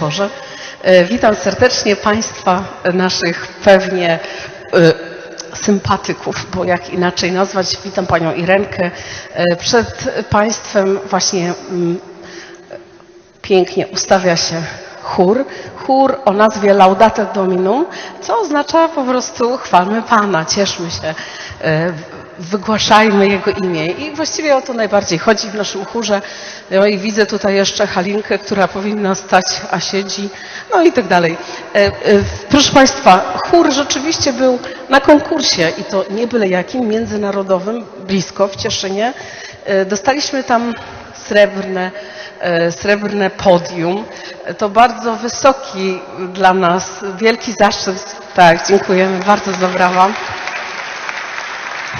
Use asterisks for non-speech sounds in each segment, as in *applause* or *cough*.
Boże. E, Witam serdecznie Państwa, naszych pewnie e, sympatyków, bo jak inaczej nazwać. Witam Panią Irenkę. E, Przed Państwem właśnie mm, pięknie ustawia się chór. Chór o nazwie Laudate Dominum, co oznacza po prostu chwalmy Pana, cieszmy się, wygłaszajmy Jego imię. I właściwie o to najbardziej chodzi w naszym chórze. No i widzę tutaj jeszcze Halinkę, która powinna stać, a siedzi, no i tak dalej. E, e, Proszę Państwa, chór rzeczywiście był na konkursie i to nie byle jakim, międzynarodowym, blisko w Cieszynie. E, Dostaliśmy tam srebrne, srebrne podium. To bardzo wysoki dla nas, wielki zaszczyt. Tak, dziękujemy bardzo za.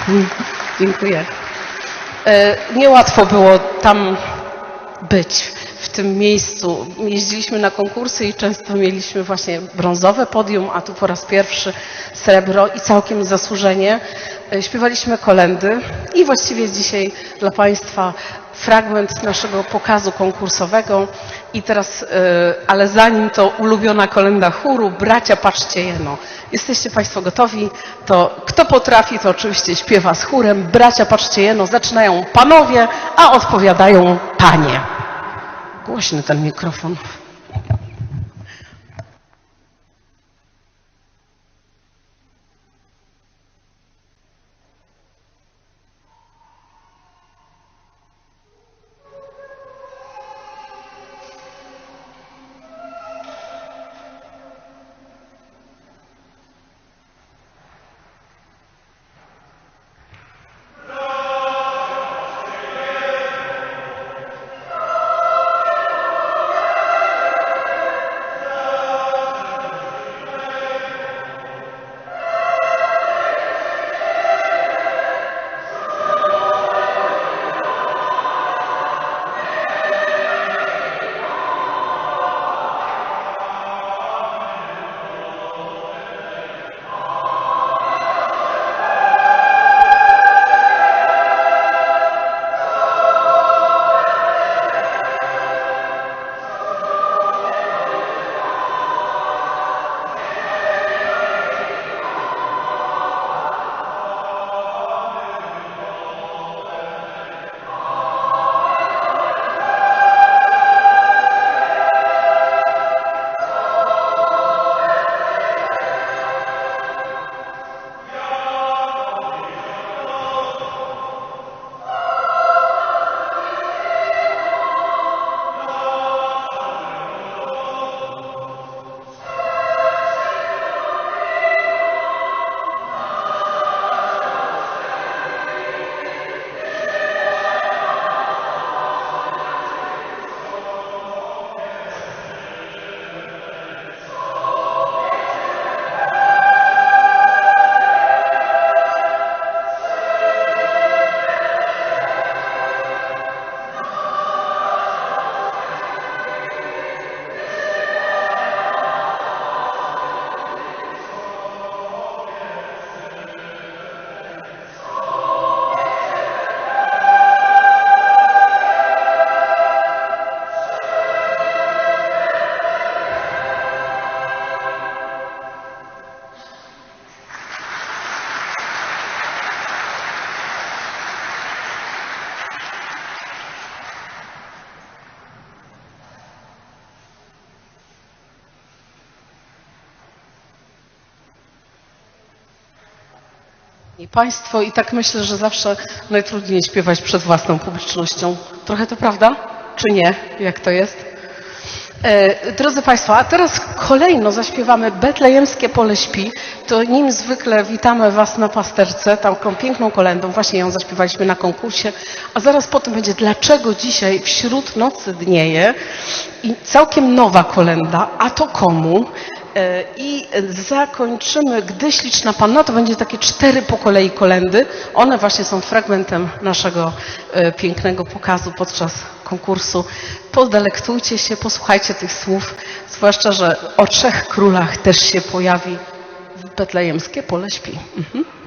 *laughs* Dziękuję. E, Niełatwo było tam być, w tym miejscu. Jeździliśmy na konkursy i często mieliśmy właśnie brązowe podium, a tu po raz pierwszy srebro i całkiem zasłużenie. E, Śpiewaliśmy kolendy i właściwie dzisiaj dla Państwa fragment naszego pokazu konkursowego. I teraz, e, ale zanim to ulubiona kolenda chóru, bracia patrzcie jeno. Jesteście Państwo gotowi? To kto potrafi, to oczywiście śpiewa z chórem. Bracia patrzcie jeno, zaczynają panowie, a odpowiadają panie. Głośny ten mikrofon. Państwo, i tak myślę, że zawsze najtrudniej śpiewać przed własną publicznością. Trochę to prawda? Czy nie? Jak to jest? E, drodzy Państwo, a teraz kolejno zaśpiewamy Betlejemskie Pole Śpi. To nim zwykle witamy Was na pasterce, taką piękną kolendą. Właśnie ją zaśpiewaliśmy na konkursie. A zaraz potem będzie Dlaczego dzisiaj wśród nocy dnieje? I całkiem nowa kolenda. A to komu? E, I zakończymy, gdy śliczna panna, to będzie takie cztery po kolei kolendy. One właśnie są fragmentem naszego e, pięknego pokazu podczas konkursu. Podelektujcie się, posłuchajcie tych słów, zwłaszcza, że o trzech królach też się pojawi betlejemskie pole śpi. Mhm.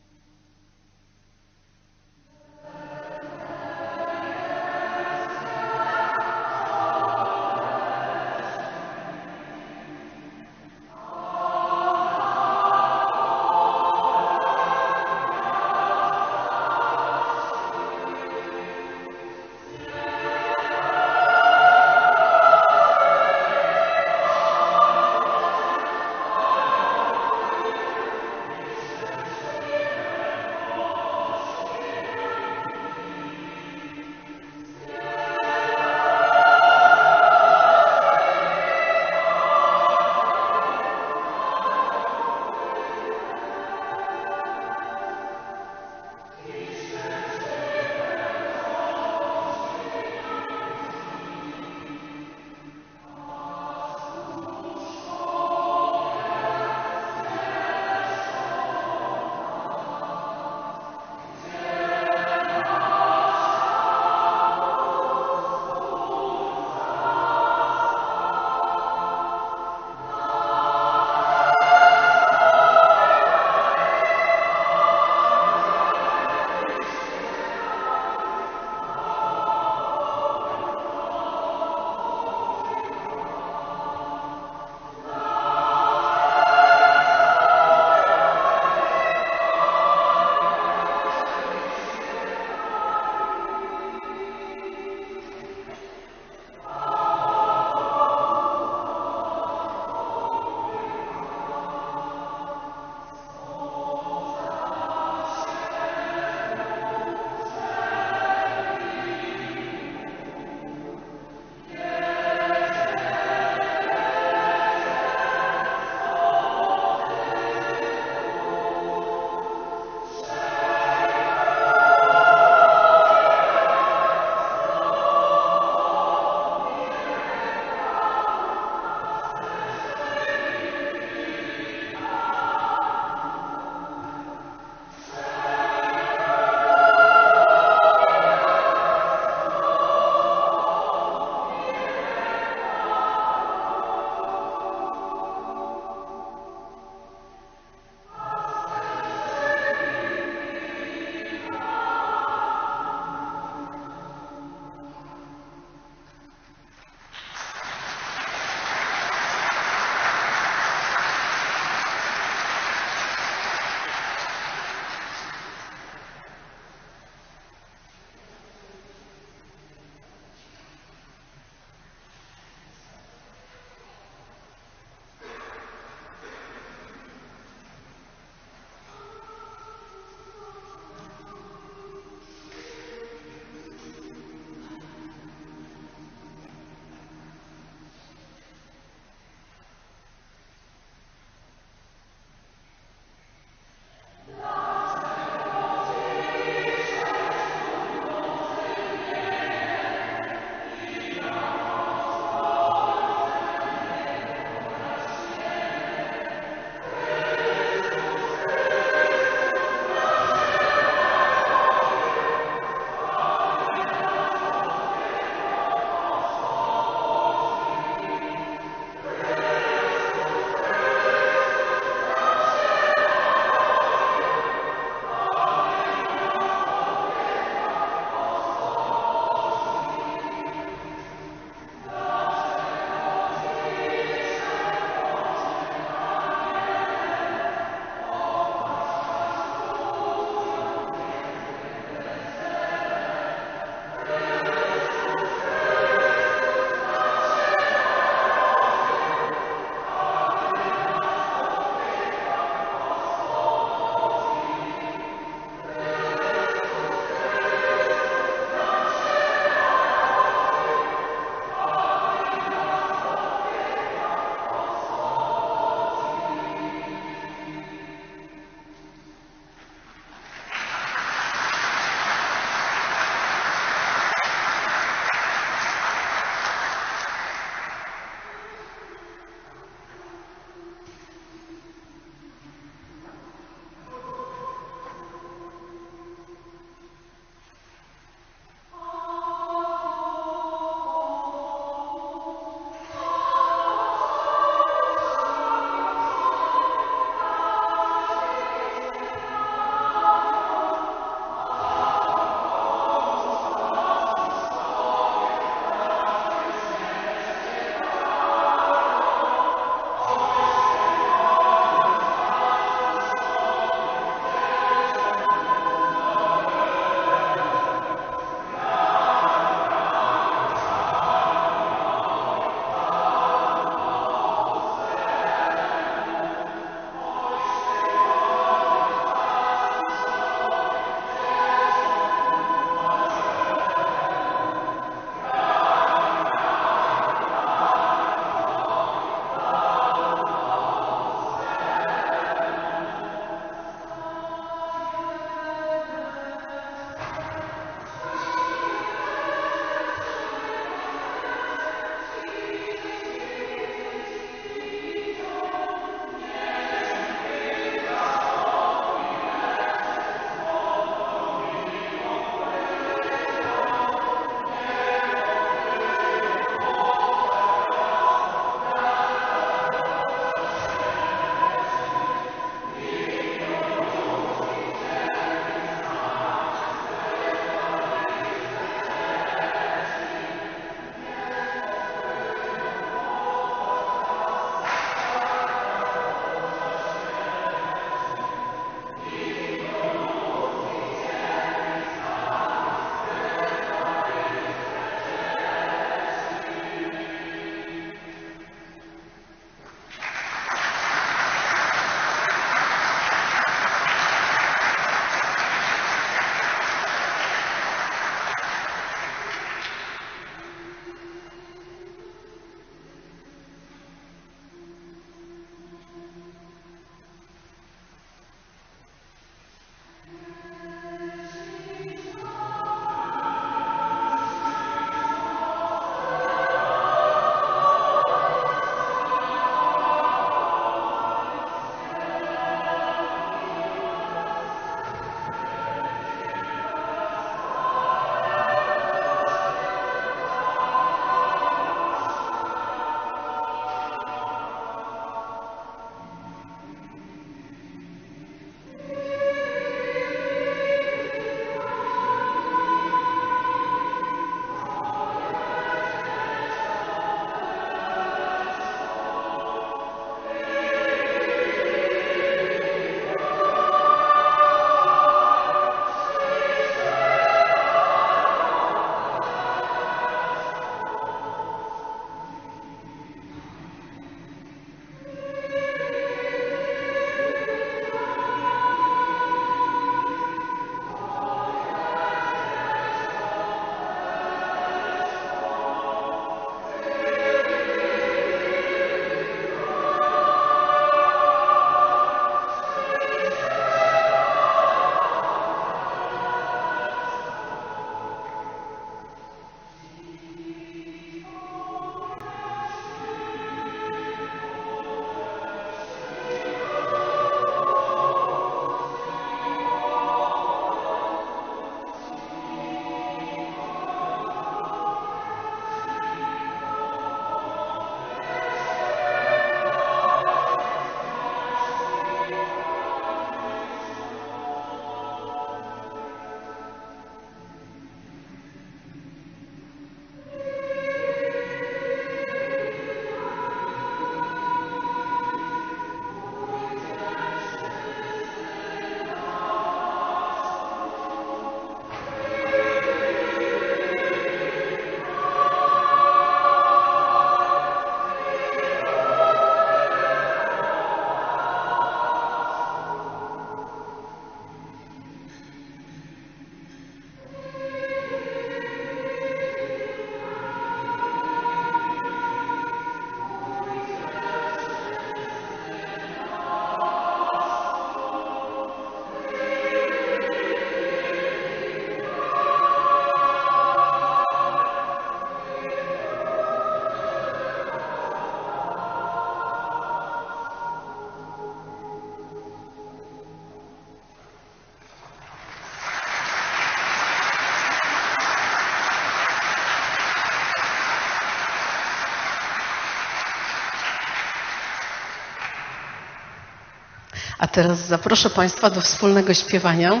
A teraz zaproszę Państwa do wspólnego śpiewania.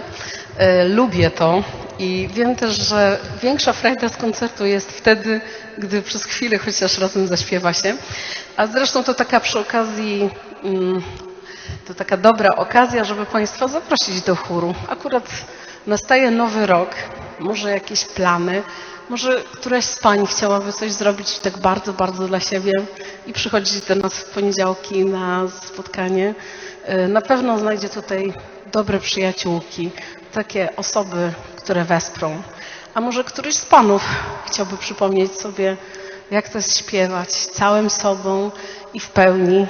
E, lubię to i wiem też, że większa frajda z koncertu jest wtedy, gdy przez chwilę chociaż razem zaśpiewa się. A zresztą to taka przy okazji, mm, to taka dobra okazja, żeby Państwa zaprosić do chóru. Akurat nastaje nowy rok, może jakieś plany, może któraś z Pań chciałaby coś zrobić tak bardzo, bardzo dla siebie i przychodzić do nas w poniedziałki na spotkanie. E, Na pewno znajdzie tutaj dobre przyjaciółki, takie osoby, które wesprą. A może któryś z Panów chciałby przypomnieć sobie, jak to jest śpiewać całym sobą i w pełni.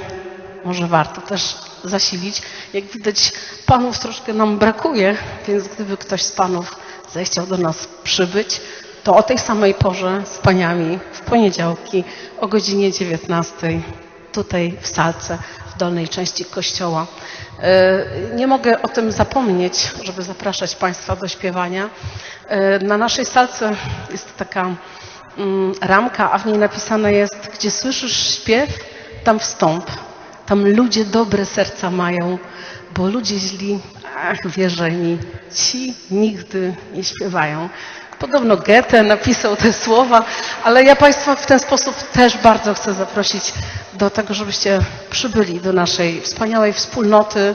Może warto też zasilić. Jak widać, Panów troszkę nam brakuje, więc gdyby ktoś z Panów zechciał do nas przybyć, to o tej samej porze z Paniami w poniedziałki o godzinie 19 tutaj w salce w dolnej części kościoła. E, Nie mogę o tym zapomnieć, żeby zapraszać Państwa do śpiewania. E, Na naszej salce jest taka mm, ramka, a w niej napisane jest, gdzie słyszysz śpiew, tam wstąp. Tam ludzie dobre serca mają, bo ludzie źli, mi, ci nigdy nie śpiewają. Podobno Goethe napisał te słowa, ale ja Państwa w ten sposób też bardzo chcę zaprosić do tego, żebyście przybyli do naszej wspaniałej wspólnoty,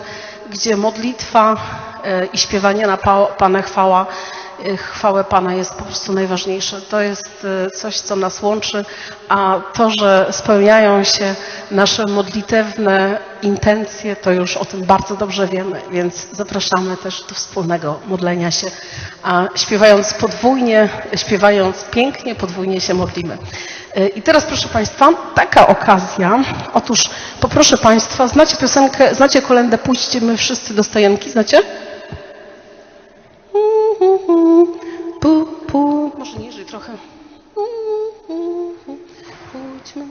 gdzie modlitwa e, i śpiewanie na Pa- Pana chwała, chwałę Pana jest po prostu najważniejsze. To jest e, coś, co nas łączy, a to, że spełniają się nasze modlitewne intencje, to już o tym bardzo dobrze wiemy, więc zapraszamy też do wspólnego modlenia się, a śpiewając podwójnie, śpiewając pięknie, podwójnie się modlimy. E, I teraz, proszę Państwa, taka okazja. Otóż poproszę Państwa, znacie piosenkę, znacie kolendę Pójdźcie my wszyscy do stajenki, znacie? Pu, pu, może niżej trochę. Pójdźmy,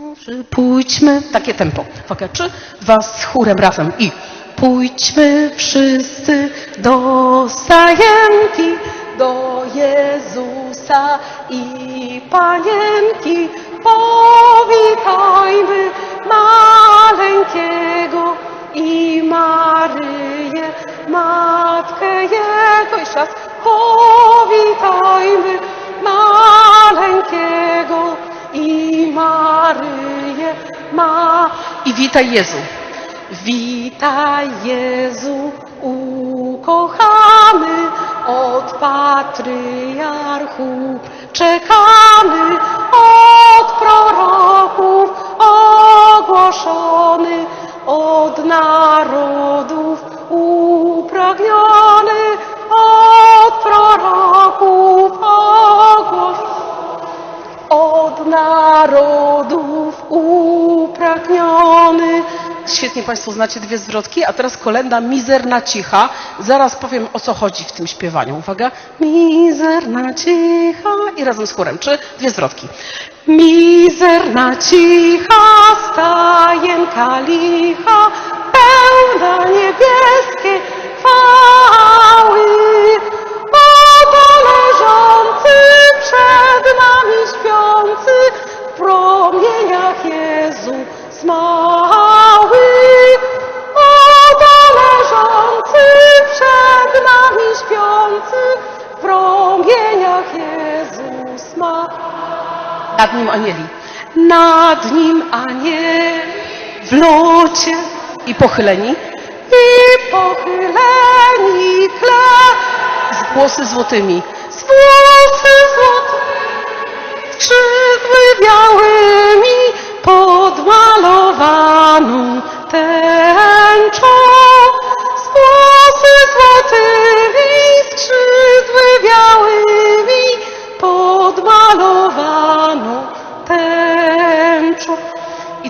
pójdźmy. Takie tempo. Uwaga, trzy, dwa, z chórem razem i pójdźmy wszyscy do stajenki, do Jezusa i Panienki. Powitajmy maleńkiego i Maryję, Matkę Jego. Jeszcze raz. Powitajmy maleńkiego i Maryję, ma... I witaj Jezu. Witaj Jezu, ukochany, od patriarchów czekany, od proroków ogłoszony, od narodów narodów upragniony. Świetnie Państwo znacie dwie zwrotki, a teraz kolenda mizerna cicha. Zaraz powiem o co chodzi w tym śpiewaniu. Uwaga. Mizerna cicha i razem z chórem. Czy dwie zwrotki. Mizerna cicha, stajenka licha, pełna niebieskiej chwały. Leżący przed nami śpiący w promieniach Jezu zmały. Oto leżący przed nami śpiący w promieniach Jezus ma. Nad nim anieli. Nad nim anieli w locie i pochyleni. I pochyleni tle z głosy złotymi. Z włosy złotymi, skrzydły białymi, podmalowaną tęczą. Z włosy złotymi, skrzydły białymi, podmalowaną tęczą.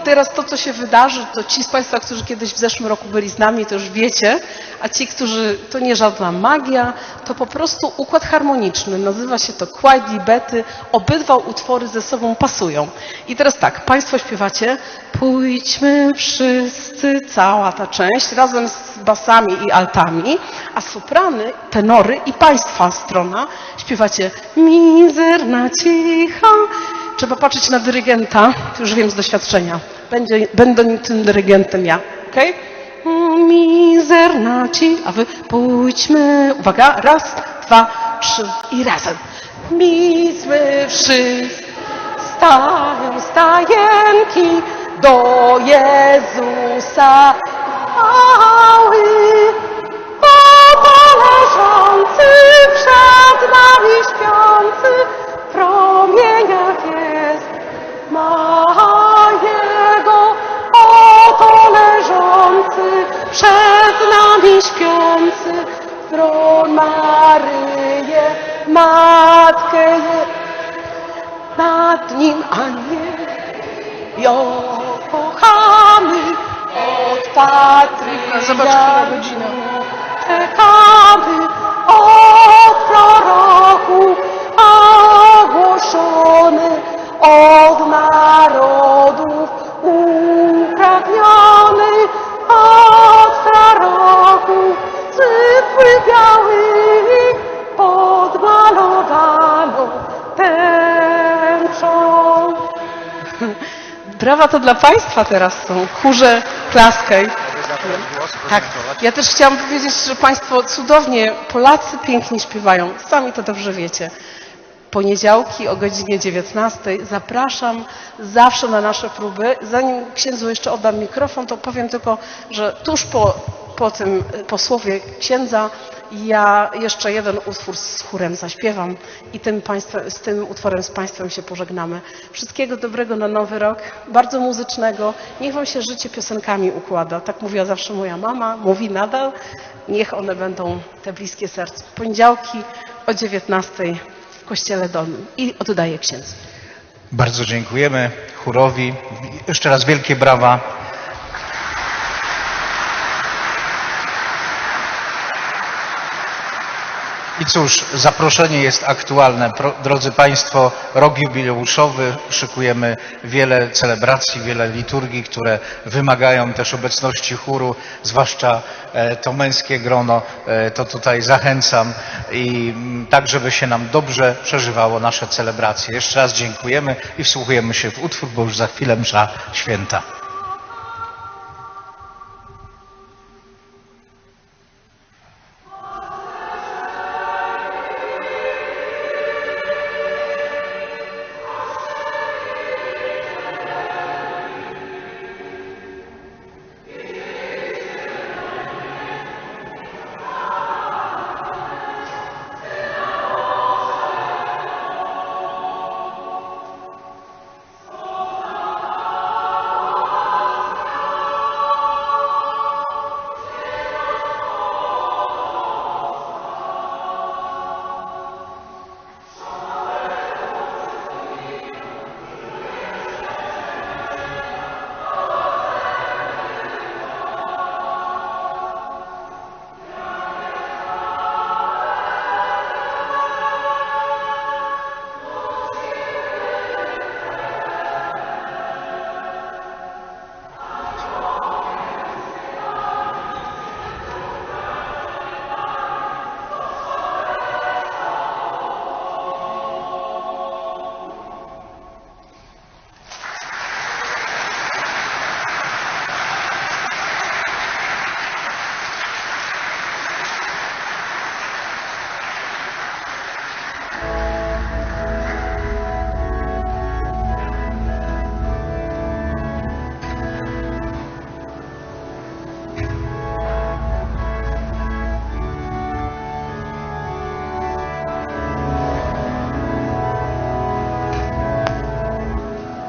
I teraz to, co się wydarzy, to ci z Państwa, którzy kiedyś w zeszłym roku byli z nami, to już wiecie, a ci, którzy, to nie żadna magia, to po prostu układ harmoniczny. Nazywa się to Quietly Betty. Obydwa utwory ze sobą pasują. I teraz tak, Państwo śpiewacie Pójdźmy wszyscy, cała ta część, razem z basami i altami, a soprany, tenory i Państwa strona śpiewacie Mizerna cicha, Trzeba patrzeć na dyrygenta, już wiem z doświadczenia. Będzie, będę tym dyrygentem ja. Okay? mizerna ci, a wy pójdźmy. Uwaga, raz, dwa, trzy i razem. Mizmy wszyscy stają stajenki do Jezusa mały. Oto leżący przed nim aniel. Ją kochamy, odpatrujemy. Zobacz, która godzina. Czekamy od proroku ogłoszony od narodów uprawniony od proroku cyfry białych podmalowano tęczą. Brawa to dla Państwa teraz są. Chórze, klaskaj. Tak. Ja też chciałam powiedzieć, że Państwo cudownie, Polacy pięknie śpiewają. Sami to dobrze wiecie. Poniedziałki o godzinie 19 zapraszam zawsze na nasze próby. Zanim księdzu jeszcze oddam mikrofon, to powiem tylko, że tuż po, po tym, po słowie księdza ja jeszcze jeden utwór z chórem zaśpiewam i tym z tym utworem z Państwem się pożegnamy. Wszystkiego dobrego na nowy rok, bardzo muzycznego. Niech Wam się życie piosenkami układa. Tak mówiła zawsze moja mama, mówi nadal. Niech one będą te bliskie sercu. Poniedziałki o 19 w Kościele Dolnym. I oddaję księdzu. Bardzo dziękujemy chórowi. Jeszcze raz wielkie brawa. I cóż, zaproszenie jest aktualne. Drodzy Państwo, rok jubileuszowy, szykujemy wiele celebracji, wiele liturgii, które wymagają też obecności chóru, zwłaszcza e, to męskie grono, e, to tutaj zachęcam i mm, tak, żeby się nam dobrze przeżywało nasze celebracje. Jeszcze raz dziękujemy i wsłuchujemy się w utwór, bo już za chwilę msza święta.